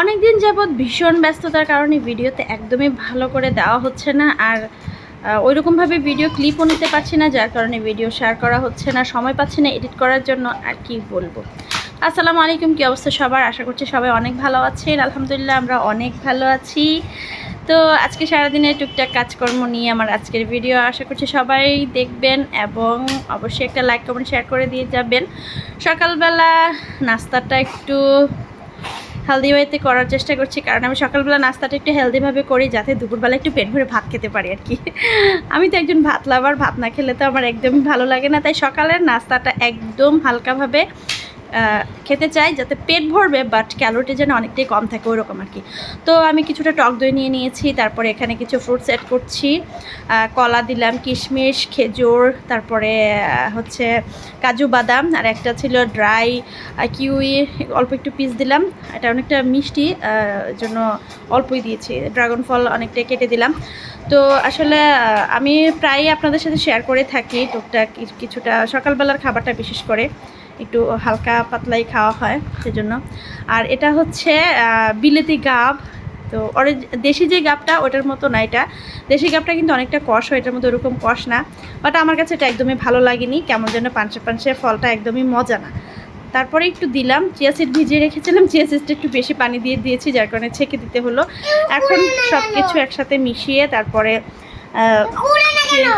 অনেক দিন যাবৎ ভীষণ ব্যস্ততার কারণে ভিডিওতে একদমই ভালো করে দেওয়া হচ্ছে না। আর ওইরকমভাবে ভিডিও ক্লিপও নিতে পারছি না, যার কারণে ভিডিও শেয়ার করা হচ্ছে না, সময় পাচ্ছি না এডিট করার জন্য, আর কি বলব। আসসালামু আলাইকুম, কী অবস্থা সবার? আশা করছি সবাই অনেক ভালো আছেন। আলহামদুলিল্লাহ, আমরা অনেক ভালো আছি। তো, আজকে সারাদিনে টুকটাক কাজকর্ম নিয়ে আমার আজকের ভিডিও আশা করছি সবাই দেখবেন এবং অবশ্যই একটা লাইক কমেন্ট শেয়ার করে দিয়ে যাবেন। সকালবেলা নাস্তাটা একটু হেলদি ওয়েতে করার চেষ্টা করছি। কারণ আমি সকালবেলা নাস্তাটা একটু হেলদিভাবে করি যাতে দুপুরবেলা একটু পেট ভরে ভাত খেতে পারি আর কি। আমি তো একজন ভাত লাভার ভাত না খেলে তো আমার একদমই ভালো লাগে না। তাই সকালের নাস্তাটা একদম হালকাভাবে খেতে চাই যাতে পেট ভরবে বাট ক্যালোরিটি যেন অনেকটাই কম থাকে ওরকম আর কি। তো আমি কিছুটা টক দই নিয়ে নিয়েছি, তারপরে এখানে কিছু ফ্রুটস অ্যাড করছি। কলা দিলাম, কিশমিশ, খেজুর, তারপরে হচ্ছে কাজু বাদাম, আর একটা ছিল ড্রাই কিউই অল্প একটু পিস দিলাম। এটা অনেকটা মিষ্টি জন্য অল্পই দিয়েছি। ড্রাগন ফল অনেকটাই কেটে দিলাম। তো আসলে আমি প্রায়ই আপনাদের সাথে শেয়ার করে থাকি টুকটাক কিছুটা সকালবেলার খাবারটা বিশেষ করে। একটু হালকা পাতলাই খাওয়া হয় সেজন্য। আর এটা হচ্ছে বিলেতি গাব। তো ওর দেশি যে গাবটা, ওটার মতো না এটা। দেশি গাবটা কিন্তু অনেকটা কষ হয়, এটার মধ্যে ওরকম কষ না। বাট আমার কাছে এটা একদমই ভালো লাগেনি। কেমন যেন পাঞ্চে পাঞ্চে ফলটা একদমই মজা না। তারপরে একটু দিলাম, চিয়া সিড ভিজিয়ে রেখেছিলাম। চিয়া সিডটা একটু বেশি পানি দিয়ে দিয়েছি, যার কারণে ছেঁকে দিতে হলো। এখন সব কিছু একসাথে মিশিয়ে তারপরে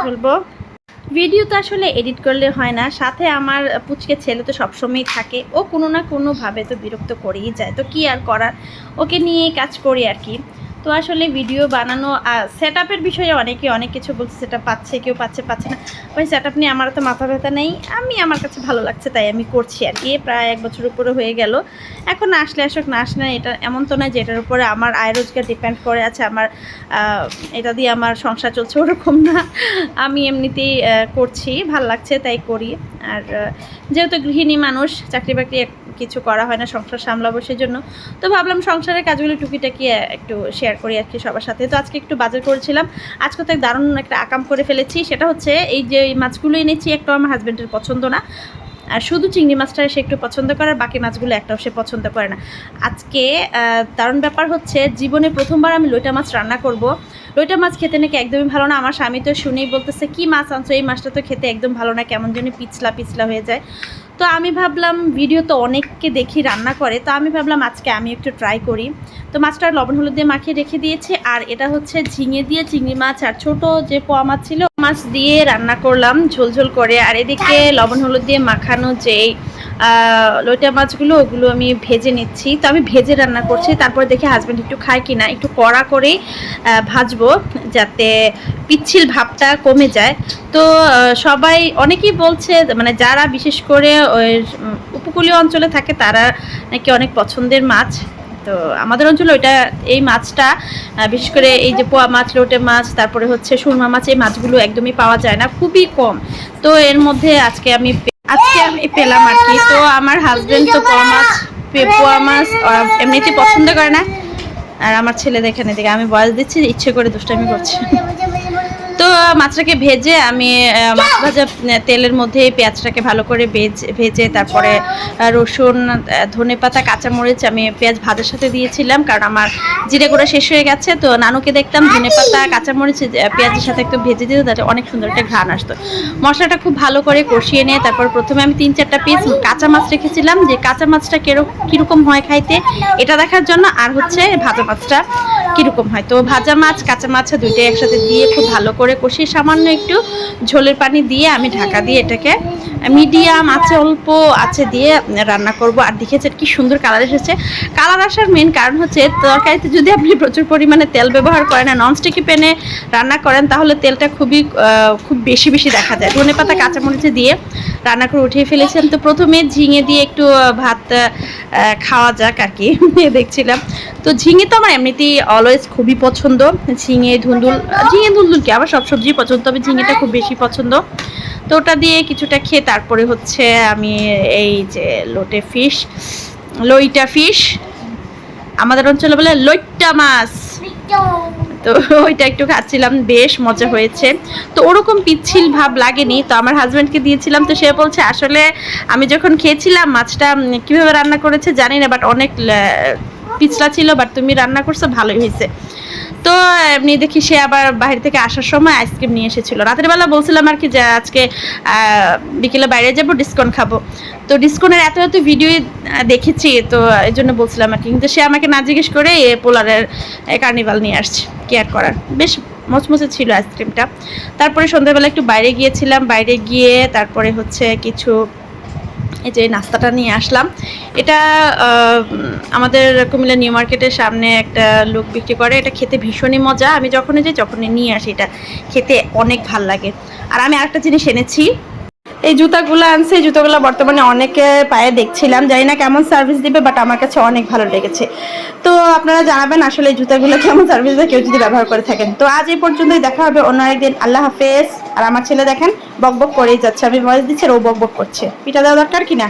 ফেলব। ভিডিও তো আসলে এডিট করলে হয় না। সাথে আমার পুচকে ছেলে তো সবসময়ই থাকে। ও কোনো না কোনোভাবে তো বিরক্ত করেই যায়। তো কি আর করার? ওকে নিয়ে কাজ করি আর কি। তো আসলে ভিডিও বানানো সেট আপের বিষয়ে অনেকে অনেক কিছু বলছে সেট পাচ্ছে, কেউ পাচ্ছে পাচ্ছে না। ওই সেট আপ নিয়ে আমার তো মাথা ব্যথা নেই। আমি, আমার কাছে ভালো লাগছে, তাই আমি করছি আর কি। প্রায় এক বছর উপরে হয়ে গেল। এখন আসলে আসুক, না আসলে এটা এমন তো নয় যে এটার উপরে আমার আয় রোজগার ডিপেন্ড করে আছে আমার এটা দিয়ে আমার সংসার চলছে ওরকম না। আমি এমনিতেই করছি, ভালো লাগছে, তাই করি। আর যেহেতু গৃহিণী মানুষ চাকরি বাকরি কিছু করা হয় না, সংসার সামলাবো সেজন্য। তো ভাবলাম সংসারের কাজগুলো টুকিটাকি একটু শেয়ার করি আর কি সবার সাথে। তো আজকে একটু বাজার করেছিলাম। আজকে তো দারুণ একটা আকাম করে ফেলেছি, সেটা হচ্ছে এই যে মাছগুলো এনেছি একটু আমার হাজব্যান্ডের পছন্দ না। আর শুধু চিংড়ি মাছটা সে একটু পছন্দ করে, আর বাকি মাছগুলো একটাও সে পছন্দ করে না। আজকে দারুণ ব্যাপার হচ্ছে, জীবনে প্রথমবার আমি লইটা মাছ রান্না করব। লইটা মাছ খেতে নাকি একদমই ভালো না। আমার স্বামী তো শুনেই বলতেছে, কি মাছ আনছো? এই মাছটা তো খেতে একদম ভালো না, কেমন যেন পিছলা পিছলা হয়ে যায়। তো আমি ভাবলাম, ভিডিও তো অনেককে দেখি রান্না করে, তো আমি ভাবলাম আজকে আমি একটু ট্রাই করি। তো মাছটা লবণ হলুদ দিয়ে মাখিয়ে রেখে দিয়েছি, আর এটা হচ্ছে ঝিঙে দিয়ে চিংড়ি মাছ, আর ছোট যে পোয়া মাছ ছিল মাছ দিয়ে রান্না করলাম ঝোল ঝোল করে। আর এদিকে লবণ হলুদ দিয়ে মাখানো যেই লোটা মাছগুলো ওগুলো আমি ভেজে নিচ্ছি। তো আমি ভেজে রান্না করছি তারপর দেখি হাজব্যান্ড একটু খায় কি না একটু কড়া করেই ভাজবো যাতে পিচ্ছিল ভাবটা কমে যায়। তো সবাই অনেকেই বলছে মানে যারা বিশেষ করে ওই উপকূলীয় অঞ্চলে থাকে তারা নাকি অনেক পছন্দের মাছ। তো আমাদের অঞ্চলে ওইটা, এই মাছটা বিশেষ করে এই যে পোয়া মাছ, লোটে মাছ, তারপরে হচ্ছে সুরমা মাছ, এই মাছগুলো একদমই পাওয়া যায় না, খুবই কম। তো এর মধ্যে আজকে আমি আজকে আমি পেলাম আর কি। তো আমার হাজবেন্ড তো পোয়া মাছ পোয়া মাছ এমনিতে পছন্দ করে না। আর আমার ছেলে দেখেন এদিকে, আমি বয়স দিচ্ছি, ইচ্ছে করে দুষ্টামি করছে। তো মাছটাকে ভেজে আমি মাছ ভাজা তেলের মধ্যে পেঁয়াজটাকে ভালো করে ভেজে তারপরে রসুন ধনে পাতা, কাঁচামরিচ আমি পেঁয়াজ ভাজার সাথে দিয়েছিলাম কারণ আমার জিরে গুঁড়া শেষ হয়ে গেছে। তো নানুকে দেখতাম ধনে পাতা, কাঁচামরিচ পেঁয়াজের সাথে একটু ভেজে দিতে, তাতে অনেক সুন্দর একটা ঘ্রাণ আসতো। মশলাটা খুব ভালো করে কষিয়ে নিয়ে তারপর প্রথমে আমি তিন, চারটা পিস কাঁচা মাছ রেখেছিলাম। যে কাঁচা মাছটা কীরকম কীরকম হয় খাইতে, এটা দেখার জন্য। আর হচ্ছে ভাজা মাছটা। কীরকম হয়? তো ভাজা মাছ, কাঁচা মাছ দুইটাই একসাথে দিয়ে খুব ভালো করে কষিয়ে সামান্য একটু ঝোলের পানি দিয়ে আমি ঢাকা দিয়ে এটাকে মিডিয়াম আছে, অল্প আছে দিয়ে রান্না করব। আর দেখেছেন কি সুন্দর কালার এসেছে। কালার আসার মেন কারণ হচ্ছে তরকারিতে যদি আপনি প্রচুর পরিমাণে তেল ব্যবহার করেন আর ননস্টিকি প্যানে রান্না করেন, তাহলে তেলটা খুবই খুব বেশি বেশি দেখা যায়। ধনে পাতা কাঁচামরিচে দিয়ে রান্না করে উঠিয়ে ফেলেছেন। তো প্রথমে ঝিঙে দিয়ে একটু ভাত খাওয়া যাক আর কি দেখছিলাম। তো ঝিঙে তো আমার এমনিতেই অলওয়েজ খুবই পছন্দ। ঝিঙে, ধুন্দুল ঝিঙে, ধুন্দুল কি? আমার সবজি পছন্দ, তবে ঝিঙেটা খুব বেশি পছন্দ। তো ওটা দিয়ে কিছুটা খেয়ে তারপরে হচ্ছে আমি এই যে লোটে ফিশ লইটা ফিশ আমাদের অঞ্চলে বলে লইট্টা মাছ। তো ওইটা একটু খাচ্ছিলাম, বেশ মজা হয়েছে। তো ওরকম পিচ্ছিল ভাব লাগেনি, তো আমার হাজব্যান্ডকে দিয়েছিলাম, তো সে বলছে, আসলে আমি যখন খেয়েছিলাম মাছটা কীভাবে রান্না করেছে জানি না বাট অনেক পিছলা ছিল বাট তুমি রান্না করছ, ভালোই হয়েছে। তো এমনি দেখি সে আবার বাইরে থেকে আসার সময় আইসক্রিম নিয়ে এসেছিল। রাতের বেলা বলছিলাম আর কি যে আজকে বিকেলে বাইরে যাব ডিসকাউন্ট খাব। তো ডিসকাউন্টের এত এত ভিডিও দেখেছি, তো এই জন্য বলছিলাম আর কি। কিন্তু সে আমাকে না জিজ্ঞেস করে এ পোলারের কার্নিভাল নিয়ে আসছে কেয়ার করার। বেশ মচমচে ছিল আইসক্রিমটা। তারপরে সন্ধ্যাবেলা একটু বাইরে গিয়েছিলাম। বাইরে গিয়ে তারপরে হচ্ছে কিছু এই যে নাস্তাটা নিয়ে আসলাম। এটা আমাদের কুমিল্লা নিউ মার্কেটের সামনে একটা লোক বিক্রি করে। এটা খেতে ভীষণই মজা। আমি যখনই যাই যখনই নিয়ে আসি এটা। খেতে অনেক ভালো লাগে। আর আমি আরেকটা জিনিস এনেছি। এই জুতাগুলো আনছে, এই জুতাগুলো বর্তমানে অনেকে পায়ে দেখছিলাম, জানি না কেমন সার্ভিস দিবে বাট আমার কাছে অনেক ভালো লেগেছে। তো আপনারা জানাবেন আসলে এই জুতাগুলো কেমন সার্ভিস দেয়, কেউ যদি ব্যবহার করে থাকেন। তো আজ এই পর্যন্তই, দেখা হবে অন্য একদিন। আল্লাহ হাফেজ। আর আমার ছেলে দেখেন বকবক বক করেই যাচ্ছে। আমি ভয়েস দিচ্ছে ও বকবক বক করছে। পিঠা দেওয়া দরকার কি না?